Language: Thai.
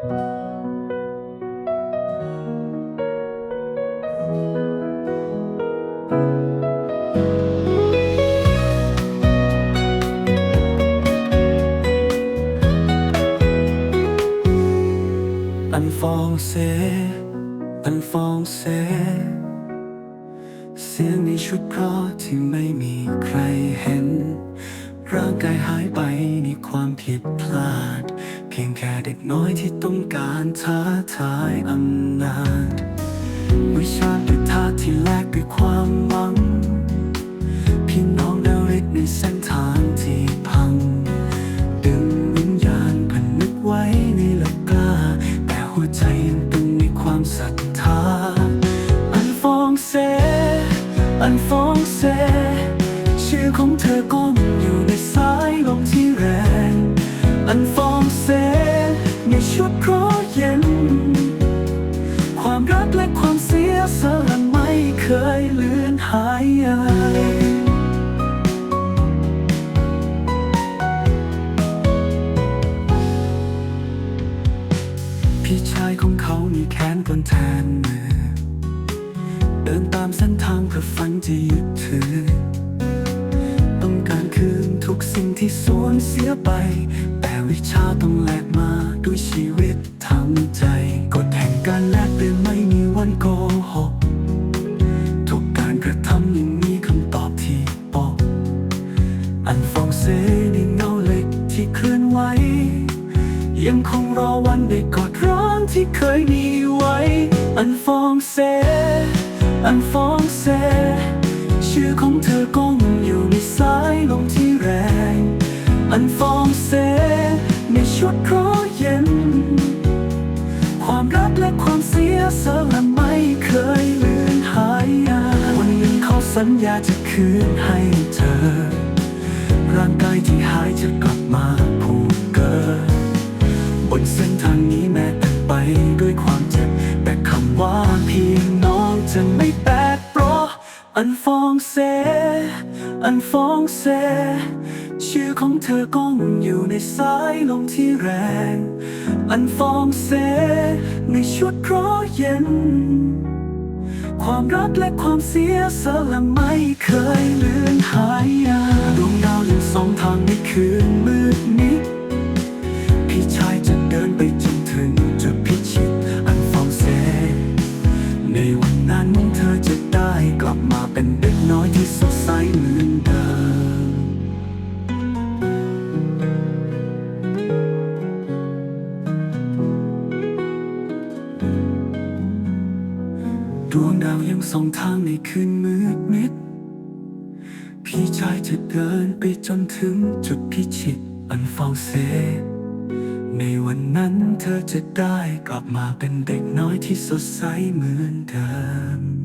อันฟองเซอันฟองเซเสียงในชุดเพราะที่ไม่มีใครเห็น ร่างกายหายไปในความผิดพลาด เพียงแค่เด็กน้อยที่ต้องการท้าทายอำนาจวิชาด้วยท่าที่แลกด้วยความหวัง พี่น้องดาริดในเส้นทางที่พัง ดึงวิญญาณผนึกไว้ในหลักกล้า แต่หัวใจยังตึงในความศรัทธา พี่ชายของเขามีแขนกลแทนมือเดินตามเส้นทางเพื่อฝันจะยึดถือ ต้องการคืนทุกสิ่งที่สูญเสียไป แต่วิชาต้องแลกมาด้วยชีวิตทำใจ กฎแห่งการแลกเปลี่ยนไม่มีวันโกหกทุกการกระทำ ยังคงรอวันได้กอดร้อนที่เคยมีไว้ อันฟองเซ อันฟองเซ ชื่อของเธอก้องอยู่ในสายลมที่แรง อันฟองเซในชุดราะเย็น ความรักและความเสียสละไม่เคยเลือนหายวันหนึ่งเขาสัญญาจะคืนให้เธอ ร่างกายที่หา จะไม่แปลกเพราะอันฟองเซ อันฟองเซ ชื่อของเธอก้องอยู่ในสายลมที่แรง อันฟองเซ ในชุดเพราะเย็น ความรักและความเสียสละไม่เคยเลือนหาย ดวงดาวยังส่องทางในคืนมืดมิด พี่ชายจะเดินไปจนถึงจุดพิชิตอันเฝ้าเส ในวันนั้นเธอจะได้กลับมาเป็นเด็กน้อยที่สดใสเหมือนเดิม